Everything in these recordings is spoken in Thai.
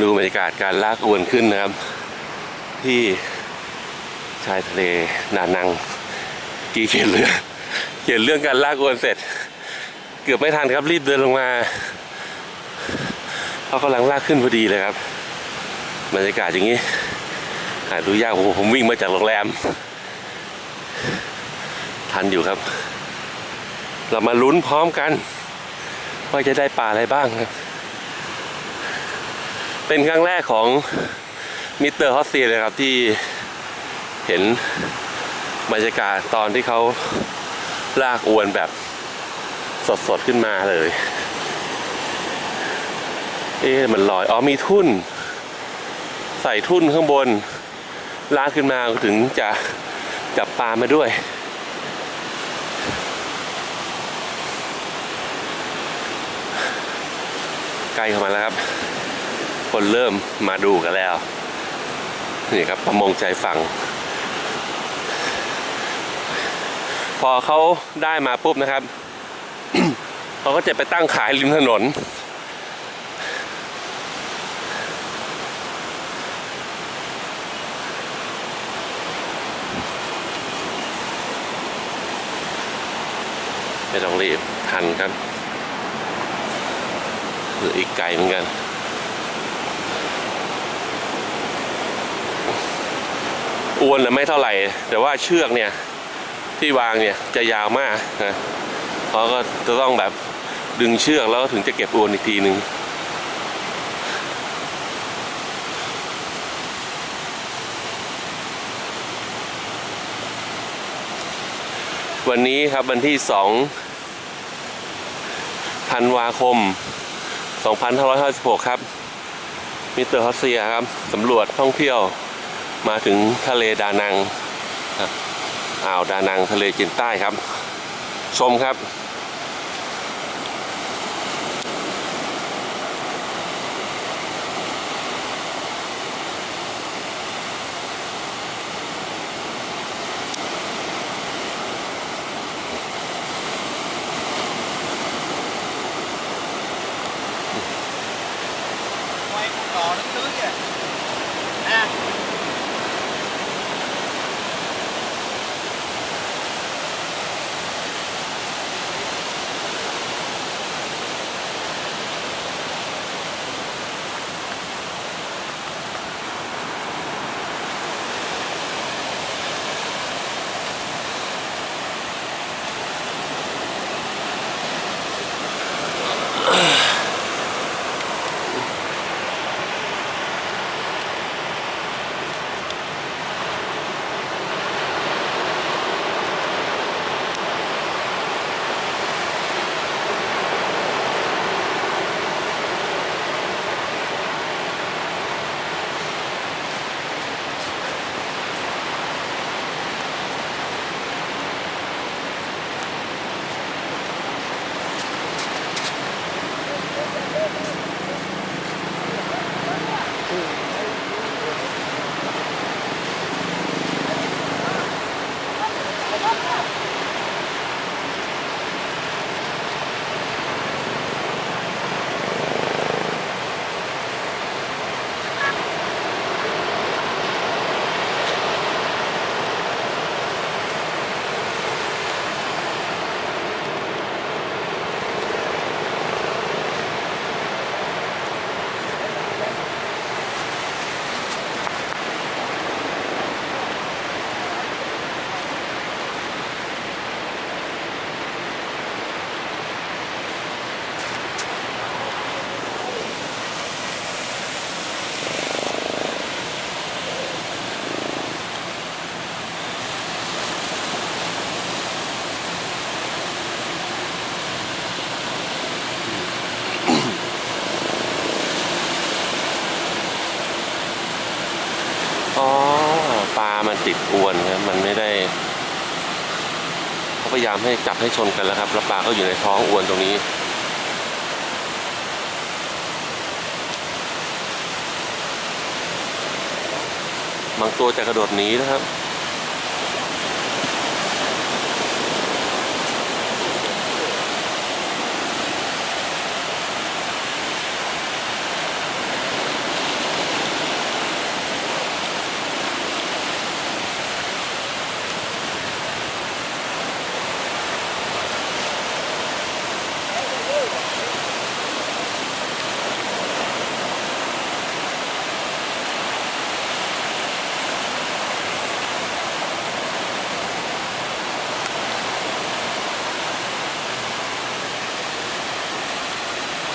ดูบรรยากาศการลากอวนขึ้นนะครับ ที่ชายทะเลนานัง กีเขียนเรื่องเขียนเรื่องการลากอวนเสร็จ เกือบไม่ทันครับรีบเดินลงมาเขากำลังลากขึ้นพอดีเลยครับบรรยากาศอย่างนี้หาดูยากโอ้โหผมวิ่งมาจากโรงแรม ทันอยู่ครับ เรามาลุ้นพร้อมกัน ว่าจะได้ปลาอะไรบ้างครับ เป็นครั้งแรกของมิสเตอร์ฮอสซีเลยครับที่เห็นบรรยากาศตอนที่เขาลากอวนแบบสดๆขึ้นมาเลย เอ๊ะมันลอย อ๋อมีทุ่น ใส่ทุ่นข้างบน ลากขึ้นมาถึงจะจับปลามาด้วย ใกล้เข้ามาแล้วครับ คนเริ่มมาดูกันแล้ว นี่ครับประมงใจฝั่ง พอเขาได้มาปุ๊บนะครับเขาก็จะไปตั้งขายริมถนน ไม่ต้องรีบทันครับหลืออีกไกลเหมือนกัน อวนไม่เท่าไหร่ แต่ว่าเชือกเนี่ยที่วางเนี่ยจะยาวมากนะเขาก็จะต้องแบบดึงเชือกแล้วถึงจะเก็บอวนอีกทีหนึ่งวันนี้ครับวันที่สองธันวาคม 2556 ครับ มิสเตอร์ฮอสเซียครับ สำรวจท่องเที่ยว มาถึงทะเลดานังอ่าวดานังทะเลจีนใต้ครับ ชมครับ พยายามให้จับให้ชนกันแล้วครับแล้วปลาก็อยู่ในท้องอวนตรงนี้ บางตัวจะกระโดดหนีนะครับ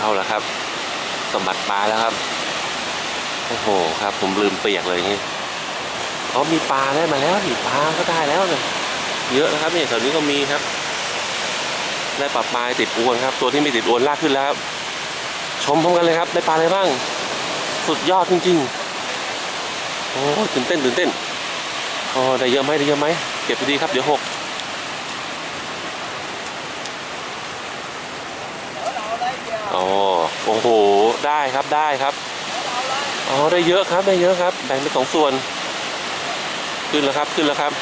เอาละครับ สมบัติปลาแล้วครับ โอ้โหครับ ผมลืมเปียกเลยนี่อ๋อมีปลาได้มาแล้วนี่ปลาก็ได้แล้วเนี่ยเยอะนะครับนี่แถวนี้ก็มีครับ ได้ปลาปลายติดอวนครับ ตัวที่ไม่ติดอวนลากขึ้นแล้วครับ ชมพร้อมกันเลยครับได้ปลาอะไรบ้าง สุดยอดจริงๆ โอ้ตื่นเต้นตื่นเต้นโอ้ได้เยอะไหมได้เยอะไหมเก็บดีครับเดี๋ยวหก อ๋อโอ้โห ได้ครับได้ครับ อ๋อ ได้เยอะครับได้เยอะครับ แบ่งเป็นสองส่วน ขึ้นแล้วครับขึ้นแล้วครับ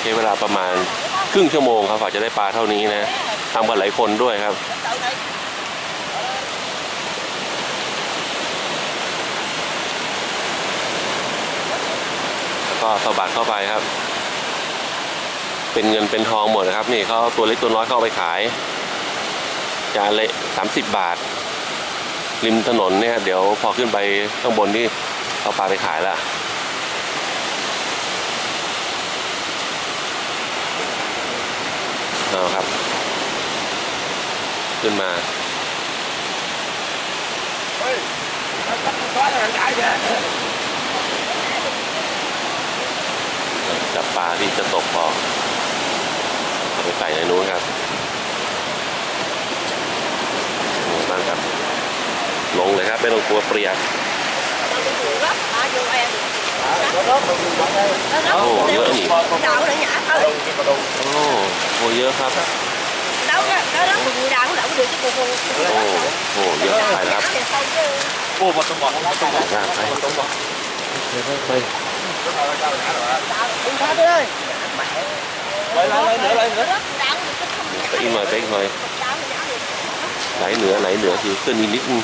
ใช้เวลาประมาณครึ่งชั่วโมงครับกว่าจะได้ปลาเท่านี้นะทำกันหลายคนด้วยครับแล้วก็สะบัดเข้าไปครับ เป็นเงินเป็นทองหมดนะครับ นี่เขาตัวเล็กตัวน้อยเข้าไปขายจานละสามสิบบาท ริมถนนเนี่ย เดี๋ยวพอขึ้นไปข้างบนนี่เอาปลาไปขายละเอาครับ ขึ้นมาเฮ้ยจับปลาที่จะตกพออาไป ใส่ในนู้นครับโอ้บ้างครับ ลงเลยครับ ไม่ต้องกลัวเปรียก Ồ, nhớ nhỉ? Đậu nó nhả thôi. โอ้โหเยอะครับ Đậu đó, đó đó, mình đậu đậu được chứ cô cô. โอ้โหเยอะไปครับ Thì không chứ. โอ้ประตูบอกประตูบอกลากไปประตูบอกไป Đừng thôi đi ơi. เลยเลยเลยเลยเลย Đậu thì chứ không ไปอีกหน่อไปอีกหน่อย Đậu thì nhả được. ไหลเหนือไหลเหนือคือขึ้นอีกนิดนึง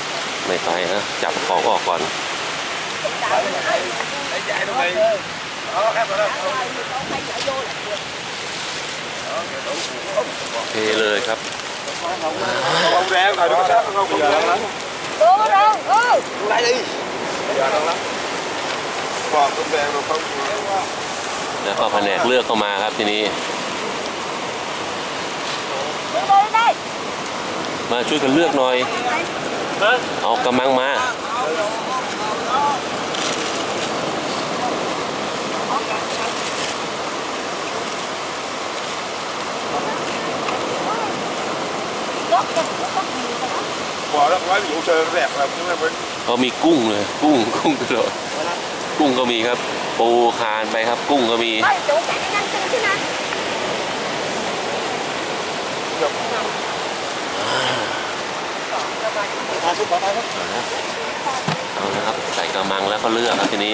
ไม่ไปนะจับของออกก่อน Đậu thì nhả được. ไอ้ใหญ่ตรงไหนเคเทเลยครับเอาแรงหน่อยดูกระชับเอาแรงนั้น Cô đâu? Ừ. ดูไรดิอย่าลงแล้วบอกต้องแรงเราต้องแล้วก็แผนกเลือกเข้ามาครับทีนี้ Đi đây đây. มาช่วยกันเลือกหน่อย เอากำมังมา Có có có nhiều rồi đó. บอกแล้วว่าอยู่เจอแรกแบบนี้มันเขามีกุ้งเลย กุ้ง กุ้งกระโดดกุ้งก็มีครับ ปูคานไปครับ กุ้งก็มี Ôi, chỗ chạy đi nhanh chân chứ nè. ทาซุปมาทา ซุปเอาละครับใส่กระมังแล้วก็เลือกครับทีนี้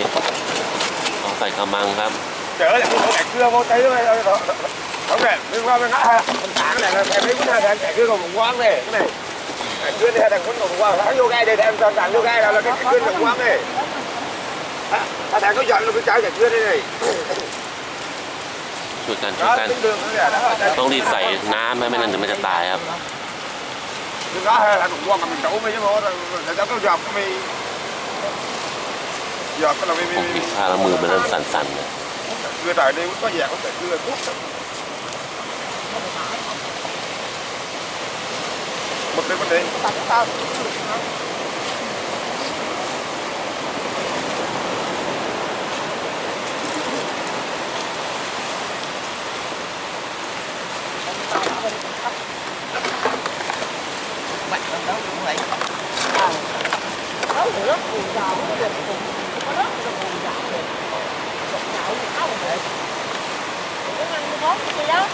เอาใส่กระมังครับเจออย่างนี้เขาแตกเครื่องเขาใจด้วยเขาแบบนึกว่ามันง่ายมันต่างกันแต่ไม่คุ้นหน้าแทนแต่เครื่องของว่างเลยนี่แต่เครื่องเนี่ยแต่คนของว่างแล้วโยกได้แทนตอนต่างโยกได้แล้วแล้วก็เครื่องของว่างเลยถ้าแทนเขาหย่อนเราไปจ่ายจากเครื่องได้เลย ช่วยกันช่วยกันต้องรีบใส่น้ำนะไม่นั้นเดี๋ยวมันจะตายครับ đừng có là cũng quan mình chủ mới chứ mà người ta có dọc mi dọc cái là mi ผม mi ผิดพลาดแล้วมือมันเริ่มสั่นๆเลย người tại đây có dạc có thể đưa thuốc một cái vấn đề Tao tao. mạnh lắm đó cũng vậy Đó thì rất buồn giàu, nó được buồn. Có rất là buồn giàu rồi. Buồn giàu thì áo rồi. Cái ngăn cái món cái gì đó.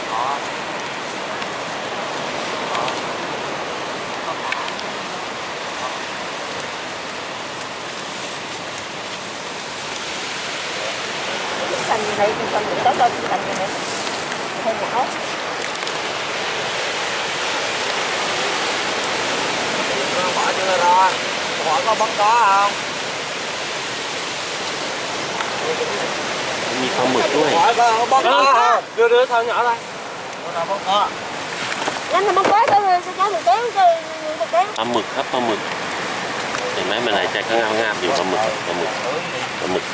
Cái thành gì này, cái thành gì đó coi cái thành gì này. Hơi nhão. Bỏ chưa rồi bỏ có bóng có không มีปลาหมึกด้วย bỏ có bóng có không đưa đưa thôi nhỏ đây có bóng có Nhanh thì mong có cho người sẽ cho người tén cho người ta tén. ปลาหมึกครับปลาหมึก เห็นไหมมันหายใจข้างงาบๆอยู่ปลาหมึกปลาหมึกปลาหมึก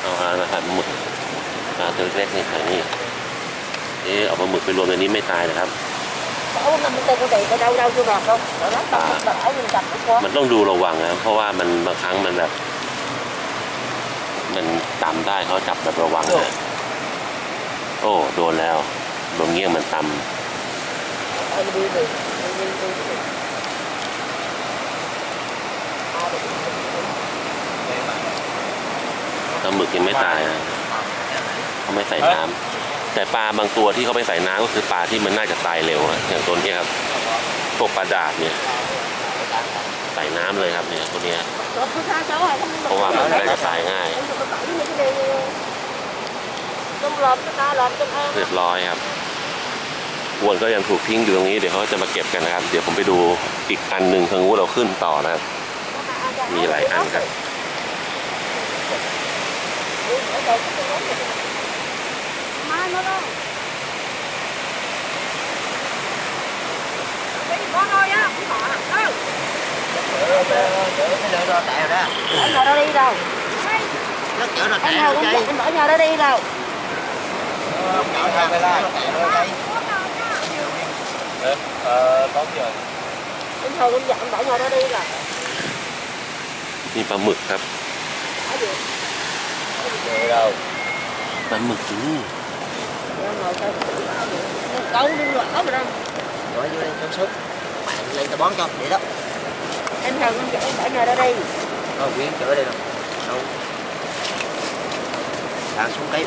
เอาอาหารหมึกปลาตัวเล็กนี่ใส่นี่เทเอ๊ะเอาปลาหมึกไปรวมในนี้ไม่ตายนะครับ มันต้องดูระวังนะเพราะว่ามันบางครั้งมันแบบ มันต่ำได้เขาจับแบบระวังนะโอ้โดนแล้วโดนเงี้ยงมันต่ Ở đi đi, đi đi đi đi. À, đi, đi, đi. ำปลาหมึกยังไม่ตายนะเขาไม่ใส่น้ำ แต่ปลาบางตัวที่เขาไปใส่น้ำก็คือปลาที่มันน่าจะตายเร็วนะอย่างตัวนี้ครับพวกปลาดาบเนี่ย ใส่น้ำเลยครับเนี่ยตัวเนี้ยเพราะว่ามันน่าจะตายง่าย Không được có bẫy như thế này. Trong lợp cho ta, lợp cho em. เรียบร้อยครับอวนก็ยังถูกทิ้งอยู่ตรงนี้เดี๋ยวเขาจะมาเก็บกันนะครับ เดี๋ยวผมไปดูอีกอันหนึ่งทางนู้นเราขึ้นต่อนะครับ มีหลายอันครับ Mai nữa đâu. Đi, con ơi á, không bỏ à? Đâu? Anh nào đó đi đâu? Anh nào cũng anh bỏ nhà đó đi đâu? Anh nào cũng dặn bỏ nhà đó đi là มีปลาหมึกครับ Ở gì? ปลาหมึกอยู่นี่ Em ngồi coi. Câu loạn lắm rồi đâu. Rồi vô đây suốt Bạn lên tao bón cho Vậy đó Anh nào cũng dặn bỏ nhà đó đi. Rồi Quyến chở đây đâu Đâu Thả xuống cái